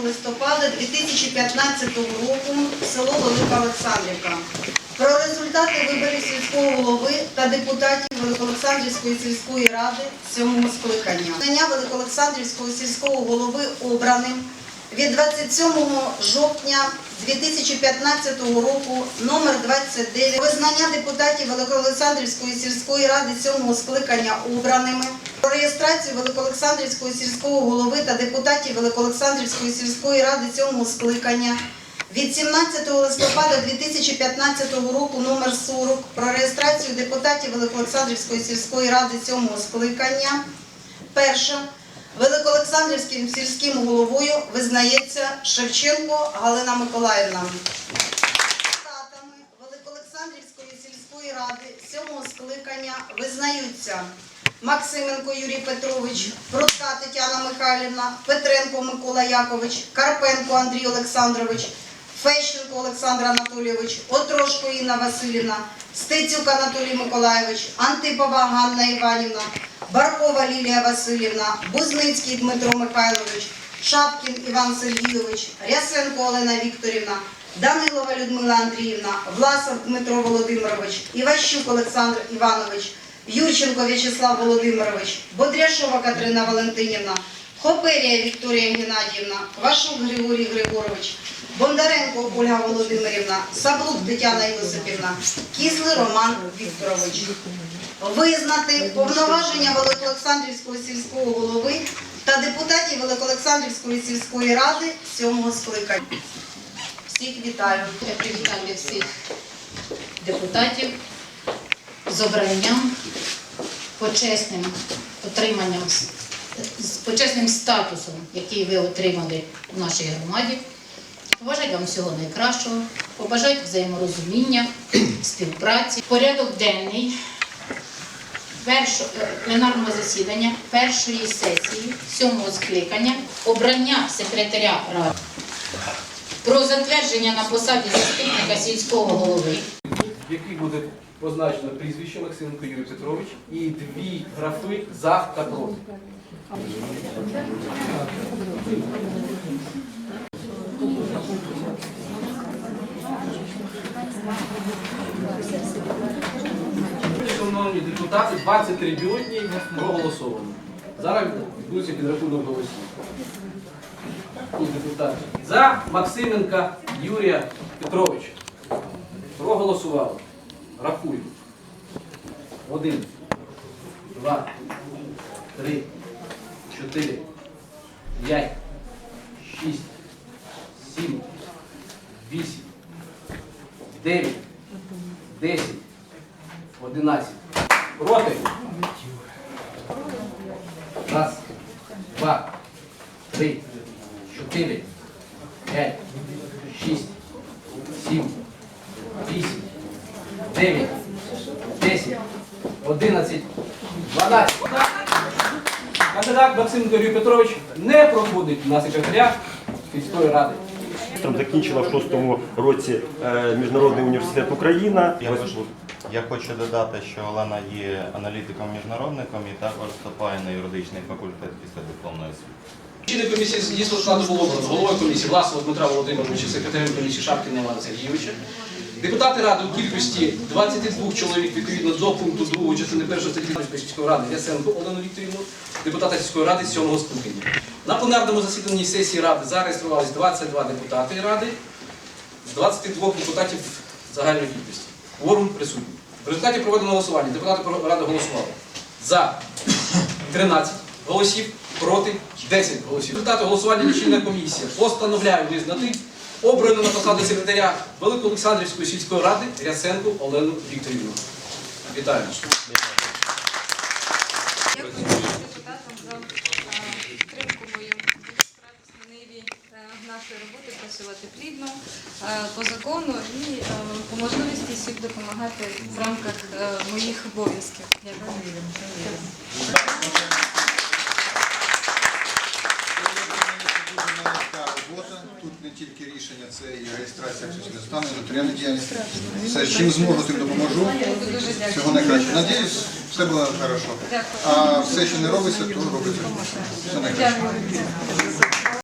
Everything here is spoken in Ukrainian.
листопада 2015 року село Велика Олександрівка. Про результати виборів сільського голови та депутатів Великолександрівської сільської ради сьомого скликання. Знання Великоолександрівського сільського голови обраним від 27 жовтня 2015 року номер 29 визнання депутатів Великоолександрівської сільської ради сьомого скликання обраними про реєстрацію Великоолександрівського сільського голови та депутатів Великоолександрівської сільської ради сьомого скликання від 17 листопада 2015 року номер 40 про реєстрацію депутатів Великоолександрівської сільської ради сьомого скликання. Перша. Великоолександрівським сільським головою визнається Шевченко Галина Миколаївна. Депутатами Великоолександрівської сільської ради сьомого скликання визнаються Максименко Юрій Петрович, Прудка Тетяна Михайлівна, Петренко Микола Якович, Карпенко Андрій Олександрович, Фещенко Олександр Анатолійович, Отрошко Інна Васильівна, Стецюк Анатолій Миколайович, Антипова Ганна Іванівна, Баркова Лілія Васильівна, Бузницький Дмитро Михайлович, Шапкін Іван Сергійович, Рясенко Олена Вікторівна, Данилова Людмила Андріївна, Власов Дмитро Володимирович, Іващук Олександр Іванович, Юрченко В'ячеслав Володимирович, Бодряшова Катерина Валентинівна, Хоперія Вікторія Геннадіївна, Квашук Григорій Григорович, Бондаренко Ольга Володимирівна, Саблук Тетяна Йосипівна, Кіслий Роман Вікторович. Визнати повноваження Великоолександрівського сільського голови та депутатів Великоолександрівської сільської ради сьомого скликання. Всіх вітаю. Я привітання всіх депутатів з обранням, почесним отриманням, почесним статусом, який ви отримали в нашій громаді. Побажати вам всього найкращого, побажати взаєморозуміння, співпраці. Порядок денний е, пленарного засідання першої сесії сьомого скликання обрання секретаря ради про затвердження на посаді заступника сільського голови. в якій буде позначено прізвище Максименко Юрій Петрович і дві графи за та проти. Шановні депутати, 23 бюлетні проголосовано. Зараз відбудеться підрахунок голосів. Депутати. За Максименка Юрія Петровича. Проголосували. Рахуємо. Один, два, три, чотири, п'ять, шість, сім, вісім, дев'ять, десять, одинадцять. Проти. Раз, два, три, чотири, п'ять, 7, 10, 11, 12. Кандидат Максим Юрій Петрович не проходить на секретаря міської ради. Закінчила в шостому році е, Міжнародний університет Україна. Я хочу, я хочу додати, що Олена є аналітиком-міжнародником і також вступає на юридичний факультет після дипломної освіти. Чині комісії дійсно складу було обрано. Головою комісії Власова Дмитра Володимировича, секретарем комісії Шапкіна Івана Сергійовича. Депутати ради у кількості 22 чоловік відповідно до пункту 2 частини 1 статті сільської ради Ясенко Олену Вікторівну, депутата сільської ради 7 скликання. На пленарному засіданні сесії ради зареєструвалися 22 депутати ради з 22 депутатів загальної кількості. Кворум присутній. В результаті проведеного голосування депутати ради голосували за 13 голосів, проти 10 голосів. Результати голосування лічильна комісія постановляє визнати обрану на посаду секретаря Великоолександрівської сільської ради Рясенко Олену Вікторівну. Вітаю. Е, е, нашої роботи працювати плідно, е, по закону і по можливості всім допомагати в рамках моїх обов'язків. Дякую. Тільки рішення, це і реєстрація акціонерної стану, і нотаріальна діяльність. Все, чим зможу, тим допоможу. Всього найкраще. Надіюсь, все буде добре. А все, що не робиться, то робиться. Все найкраще.